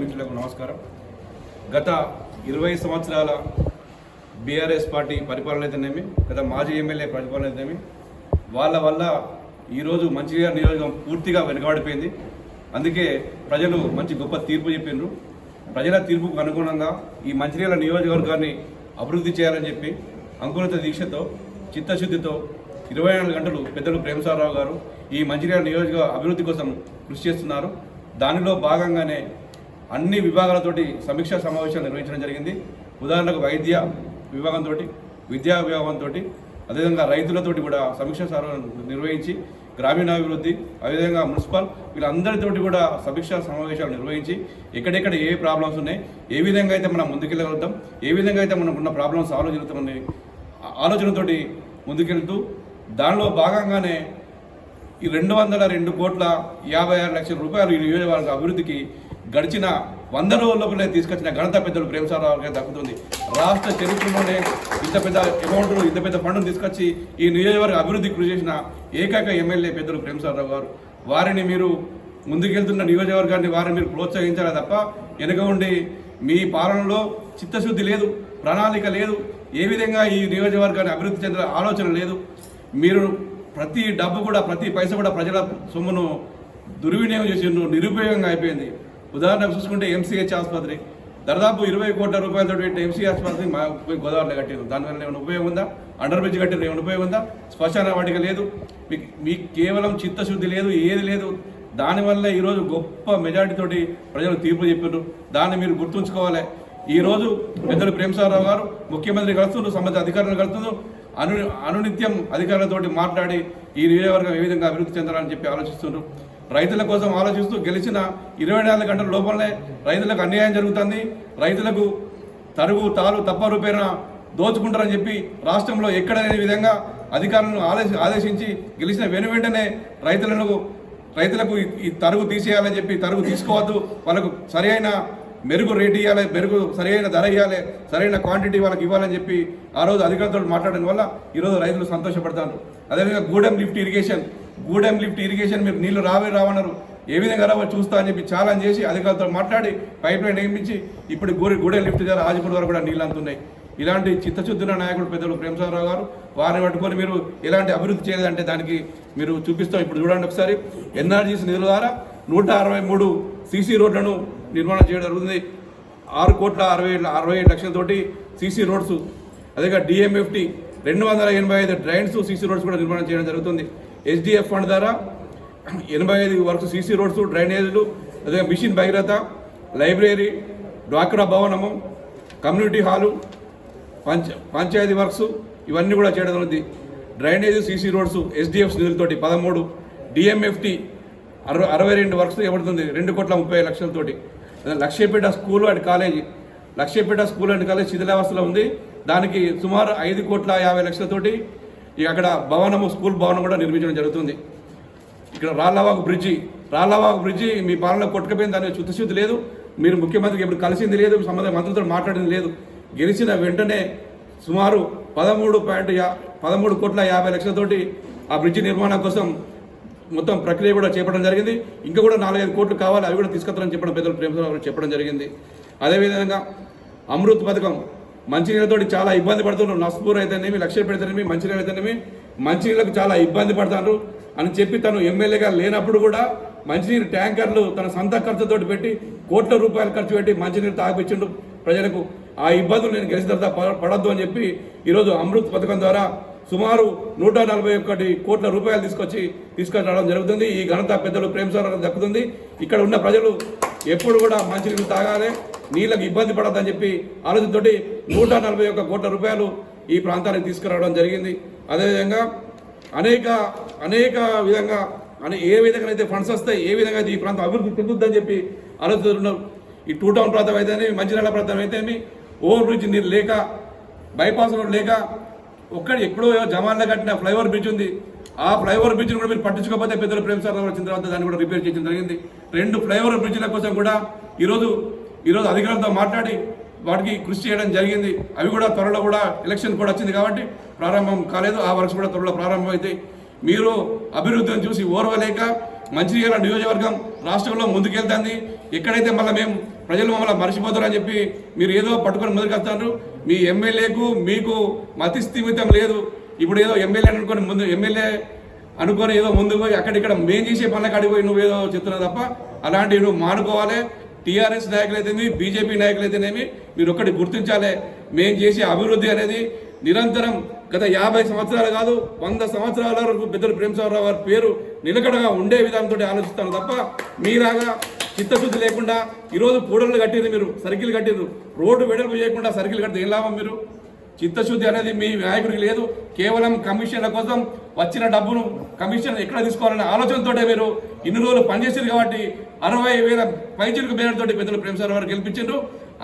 మిత్రులకు నమస్కారం. గత ఇరవై సంవత్సరాల బీఆర్ఎస్ పార్టీ పరిపాలన అయితేనేమి గత మాజీ ఎమ్మెల్యే పరిపాలన అయితేనేమి వాళ్ళ వల్ల ఈరోజు మంచిగా నియోజకం పూర్తిగా వెనుకబడిపోయింది. అందుకే ప్రజలు మంచి గొప్ప తీర్పు చెప్పిండ్రు ప్రజల తీర్పుకు అనుగుణంగా ఈ మంచిర్యాల నియోజకవర్గాన్ని అభివృద్ధి చేయాలని చెప్పి అంకురిత దీక్షతో చిత్తశుద్ధితో ఇరవై నాలుగు గంటలు పెద్దలు ప్రేమసారావు గారు ఈ మంచిర్యాల నియోజక అభివృద్ధి కోసం కృషి చేస్తున్నారు. దానిలో భాగంగానే అన్ని విభాగాలతోటి సమీక్షా సమావేశాలు నిర్వహించడం జరిగింది. ఉదాహరణకు వైద్య విభాగంతో విద్యా విభాగంతో అదేవిధంగా రైతులతోటి కూడా సమీక్ష నిర్వహించి గ్రామీణాభివృద్ధి అదేవిధంగా మున్సిపల్ వీళ్ళందరితోటి కూడా సమీక్షా సమావేశాలు నిర్వహించి ఎక్కడెక్కడ ఏ ప్రాబ్లమ్స్ ఉన్నాయి ఏ విధంగా అయితే మనం ముందుకెళ్ళగలుగుతాం ఏ విధంగా అయితే మనకు ఉన్న ప్రాబ్లమ్స్ ఆలోచిస్తామని ఆలోచనతోటి ముందుకెళ్తూ దానిలో భాగంగానే ఈ రెండు వందల రెండు కోట్ల యాభై ఆరు లక్షల రూపాయలు ఈ నియోజకవర్గ అభివృద్ధికి గడిచిన వంద రోజుల్లోపలే తీసుకొచ్చిన ఘనత పెద్దలు ప్రేమసారావు గారికి దక్కుతుంది. రాష్ట్ర చరిత్రలోనే ఇంత పెద్ద అమౌంట్ ఇంత పెద్ద ఫండ్ను తీసుకొచ్చి ఈ నియోజకవర్గ అభివృద్ధి కృషి చేసిన ఏకైక ఎమ్మెల్యే పెద్దలు ప్రేమసారావు గారు. వారిని మీరు ముందుకెళ్తున్న నియోజకవర్గాన్ని వారిని మీరు ప్రోత్సహించాలి తప్ప వెనుక ఉండి మీ పాలనలో చిత్తశుద్ధి లేదు ప్రణాళిక లేదు ఏ విధంగా ఈ నియోజకవర్గాన్ని అభివృద్ధి చెందిన ఆలోచన లేదు. మీరు ప్రతి డబ్బు కూడా ప్రతి పైస కూడా ప్రజల సొమ్మును దుర్వినియోగం చేసిండ్రు నిరుపయోగంగా అయిపోయింది. ఉదాహరణకు చూసుకుంటే ఎంసీహెచ్ ఆసుపత్రి. దాదాపు ఇరవై కోట్ల రూపాయలతో పెట్టి ఎంసీ ఆసుపత్రి మా గోదావరిలో కట్టారు దానివల్ల ఏమైనా ఉపయోగం ఉందా? అండర్ బ్రిడ్జ్ కట్టిన ఏమైనా ఉపయోగం ఉందా? శ్మశాన వాటిక లేదు. మీకు మీకు కేవలం చిత్తశుద్ధి లేదు ఏది లేదు. దానివల్ల ఈరోజు గొప్ప మెజార్టీ తోటి ప్రజలు తీర్పు చెప్పారు దాన్ని మీరు గుర్తుంచుకోవాలి. ఈ రోజు పెద్దలు ప్రేమసారావు గారు ముఖ్యమంత్రి కలుస్తున్నారు సంబంధిత అధికారులు కలుస్తున్నారు అను అనునిత్యం అధికారులతోటి మాట్లాడి ఈ నియోజకవర్గం ఏ విధంగా అభివృద్ధి చెందాలని చెప్పి ఆలోచిస్తున్నారు రైతుల కోసం ఆలోచిస్తూ గెలిచిన ఇరవై నాలుగు గంటల లోపలనే రైతులకు అన్యాయం జరుగుతుంది. రైతులకు తరుగు తాలు తప్ప రూపేణ దోచుకుంటారని చెప్పి రాష్ట్రంలో ఎక్కడ లేని విధంగా అధికారులను ఆదేశ ఆదేశించి గెలిచిన వెను వెంటనే రైతులను రైతులకు ఈ- తరుగు తీసేయాలని చెప్పి తరుగు తీసుకోవద్దు. వాళ్ళకు సరైన మెరుగు రేట్ ఇవ్వాలి మెరుగు సరైన ధర ఇవ్వాలి సరైన క్వాంటిటీ వాళ్ళకి ఇవ్వాలని చెప్పి ఆ రోజు అధికారులతో మాట్లాడడం వల్ల ఈరోజు రైతులు సంతోషపడతారు. అదేవిధంగా Gudem lift irrigation Gudem lift irrigation మీరు నీళ్ళు రావే రావన్నారు ఏ విధంగా రావో చూస్తా అని చెప్పి ఛాలెంజ్ చేసి అధికారులతో మాట్లాడి పైప్ లైన్ నిర్మించి ఇప్పుడు గూడె గూడెం లిఫ్ట్ ద్వారా ఆజిపూర్ వరకు కూడా నీళ్ళు అందుతున్నాయి ఇలాంటి చిత్తశుద్ధుల నాయకుడు పెద్దలు ప్రేమసారావు గారు వారిని పట్టుకొని మీరు ఎలాంటి అభివృద్ధి చేయలేదంటే దానికి మీరు చూపిస్తాం. ఇప్పుడు చూడండి ఒకసారి ఎన్ఆర్జీసీ నిధుల ద్వారా నూట అరవై మూడు సీసీ రోడ్లను నిర్మాణం చేయడం జరుగుతుంది. ఆరు కోట్ల అరవై అరవై ఏడు లక్షలతోటి సీసీ రోడ్స్ అదేగా డిఎంఎఫ్టీ రెండు వందల ఎనభై ఐదు డ్రైన్స్ సీసీ రోడ్స్ కూడా నిర్మాణం చేయడం జరుగుతుంది. ఎస్డిఎఫ్ ఫండ్ ద్వారా ఎనభై ఐదు వరకు సీసీ రోడ్స్ డ్రైనేజీలు అదే మిషన్ భగీరథ లైబ్రరీ డ్వాక్రా భవనము కమ్యూనిటీ హాలు పంచ పంచాయతీ వర్క్స్ ఇవన్నీ కూడా చేయడం జరుగుతుంది డ్రైనేజ్ సీసీ రోడ్స్ ఎస్డిఎఫ్ నిధులతోటి పదమూడు డిఎంఎఫ్టి అరవై అరవై రెండు వర్క్స్ ఇవ్వబడుతుంది. రెండు కోట్ల ముప్పై లక్షలతోటి. Lakshyapeta school and college. Lakshyapeta school and college శిథిలావస్థలో ఉంది. దానికి సుమారు ఐదు కోట్ల యాభై లక్షలతోటి ఇక అక్కడ భవనము స్కూల్ భవనం కూడా నిర్మించడం జరుగుతుంది. ఇక్కడ రాళ్ళవాగు బ్రిడ్జి రాళ్ళవాగు బ్రిడ్జి మీ పాలనలో కొట్టుకుపోయింది దాని చుత్తశుద్ధి లేదు. మీరు ముఖ్యమంత్రికి ఎప్పుడు కలిసింది లేదు సంబంధ మంత్రులతో మాట్లాడింది లేదు. గెలిచిన వెంటనే సుమారు పదమూడు పాయింట్ యా పదమూడు కోట్ల యాభై లక్షలతోటి ఆ బ్రిడ్జి నిర్మాణం కోసం మొత్తం ప్రక్రియ కూడా చేపట్టడం జరిగింది. ఇంకా కూడా నాలుగైదు కోట్లు కావాలి అవి కూడా తీసుకొస్తారని చెప్పడం పెద్దలు ప్రేమరావు చెప్పడం జరిగింది. అదేవిధంగా అమృత్ పథకం మంచినీళ్ళతోటి చాలా ఇబ్బంది పడుతున్నారు. నస్పూర్ అయితేనేమి లక్ష్య పెడితేనేమి మంచినీళ్ళు అయితేనేమి మంచినీళ్ళకు చాలా ఇబ్బంది పడతారు అని చెప్పి తను ఎమ్మెల్యేగా లేనప్పుడు కూడా మంచినీరు ట్యాంకర్లు తన సొంత ఖర్చుతో పెట్టి కోట్ల రూపాయలు ఖర్చు పెట్టి మంచినీరు తాగిపించిండు ప్రజలకు. ఆ ఇబ్బందులు నేను గెలిచిన తర్వాత పడద్దు అని చెప్పి ఈరోజు అమృత్ పథకం ద్వారా సుమారు నూట నలభై ఒకటి కోట్ల రూపాయలు తీసుకొచ్చి తీసుకురావడం జరుగుతుంది. ఈ ఘనత పెద్దలు ప్రేమసారావు దక్కుతుంది. ఇక్కడ ఉన్న ప్రజలు ఎప్పుడు కూడా మంచినీళ్ళు తాగాలి. నీళ్ళకి ఇబ్బంది పడద్దని చెప్పి ఆలోచనతోటి నూట నలభై ఒక్క కోట్ల రూపాయలు ఈ ప్రాంతానికి తీసుకురావడం జరిగింది. అదేవిధంగా అనేక అనేక విధంగా అనే ఏ విధంగా అయితే ఫండ్స్ వస్తాయి ఏ విధంగా అయితే ఈ ప్రాంతం అభివృద్ధి చెందుద్దని చెప్పి ఆలోచిస్తున్నారు ఈ టూ టౌన్ ప్రాంతం అయితేనేమి మంచిర్యాల ప్రాంతం అయితేనేమి ఓవర్ బ్రిడ్జ్ నీరు లేక బైపాస్ రోడ్ లేక ఒక్కడ ఎప్పుడో జమాన్లో కట్టిన ఫ్లైఓవర్ బ్రిడ్జ్ ఉంది. ఆ ఫ్లైఓవర్ బ్రిడ్జ్ని కూడా మీరు పట్టించుకోకపోతే పెద్దలు ప్రేమ సార్ వచ్చిన తర్వాత దాన్ని కూడా రిపేర్ చేయడం జరిగింది. రెండు ఫ్లైఓవర్ బ్రిడ్జ్ల కోసం కూడా ఈరోజు ఈరోజు అధికారులతో మాట్లాడి వాటికి కృషి చేయడం జరిగింది. అవి కూడా త్వరలో కూడా ఎలక్షన్ కూడా వచ్చింది కాబట్టి ప్రారంభం కాలేదు. ఆ వర్క్స్ కూడా త్వరలో ప్రారంభం అయితే మీరు అభివృద్ధిని చూసి ఓర్వలేక మంచిర్యాల నియోజకవర్గం రాష్ట్రంలో ముందుకెళ్తుంది. ఎక్కడైతే మళ్ళీ మేము ప్రజలు మమ్మల్ని మర్చిపోతారని చెప్పి మీరు ఏదో పట్టుకొని ముందుకొస్తారు మీ ఎమ్మెల్యేకు మీకు మతి స్థిమితం లేదు. ఇప్పుడు ఏదో ఎమ్మెల్యే అనుకొని ముందు ఎమ్మెల్యే అనుకొని ఏదో ముందు పోయి అక్కడిక్కడ మేం చేసే పనులకు అడిగిపోయి నువ్వు ఏదో చెప్తున్నావు తప్ప అలాంటివి నువ్వు మానుకోవాలి. టీఆర్ఎస్ నాయకులైతేనేమి బీజేపీ నాయకులైతేనేమి మీరు ఒక్కటి గుర్తించాలి. మేం చేసే అభివృద్ధి అనేది నిరంతరం గత యాభై సంవత్సరాలు కాదు వంద సంవత్సరాల వరకు పెద్దలు ప్రేమసాగరరావు వారి పేరు నిలకడగా ఉండే విధానంతో ఆలోచిస్తాను తప్ప మీలాగా చిత్తశుద్ధి లేకుండా ఈరోజు పూడలు కట్టింది మీరు సర్కిల్ కట్టిరు రోడ్డు వెడల్పు చేయకుండా సర్కిల్ కడితే ఏం లాభం మీరు? చిత్తశుద్ధి అనేది మీ నాయకుడికి లేదు. కేవలం కమిషన్ల కోసం వచ్చిన డబ్బును కమిషన్ ఎక్కడ తీసుకోవాలనే ఆలోచనతో మీరు ఇన్ని రోజులు పనిచేసారు కాబట్టి అరవై వేల పైచిలకు పేరుతోటి పెద్దలు ప్రేమసాగర్ గారు గెలిపించారు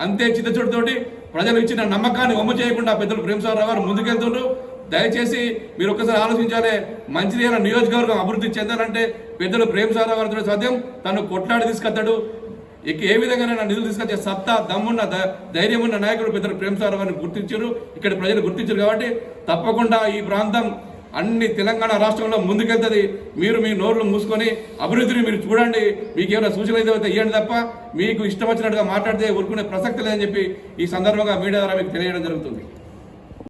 అంతే చిత్తశుద్ధితోటి ప్రజలు ఇచ్చిన నమ్మకాన్ని ఒమ్ము చేయకుండా పెద్దలు ప్రేమసాగర్ గారు ముందుకెళ్తుండ్రు. దయచేసి మీరు ఒక్కసారి ఆలోచించాలి మంచిర్యాల నియోజకవర్గం అభివృద్ధి చెందాలంటే పెద్దలు ప్రేమసాగర్ గారితో సాధ్యం. తను కొట్లాడి తీసుకొస్తాడు. ఇక ఏ విధంగా నిధులు తీసుకొచ్చే సత్తా దమ్మున్న ధైర్యం ఉన్న నాయకుడు పెద్దలు ప్రేమసాగర్ గారిని గుర్తించారు. ఇక్కడ ప్రజలు గుర్తించారు కాబట్టి తప్పకుండా ఈ ప్రాంతం అన్ని తెలంగాణ రాష్ట్రంలో ముందుకెళ్తుంది. మీరు మీ నోర్లు మూసుకొని అభివృద్ధిని మీరు చూడండి. మీకు ఏమైనా సూచనలు అయితే ఇవ్వండి తప్ప మీకు ఇష్టం వచ్చినట్టుగా మాట్లాడితే ఊరుకునే ప్రసక్తి లేదని చెప్పి ఈ సందర్భంగా మీడియా ద్వారా మీకు తెలియడం జరుగుతుంది.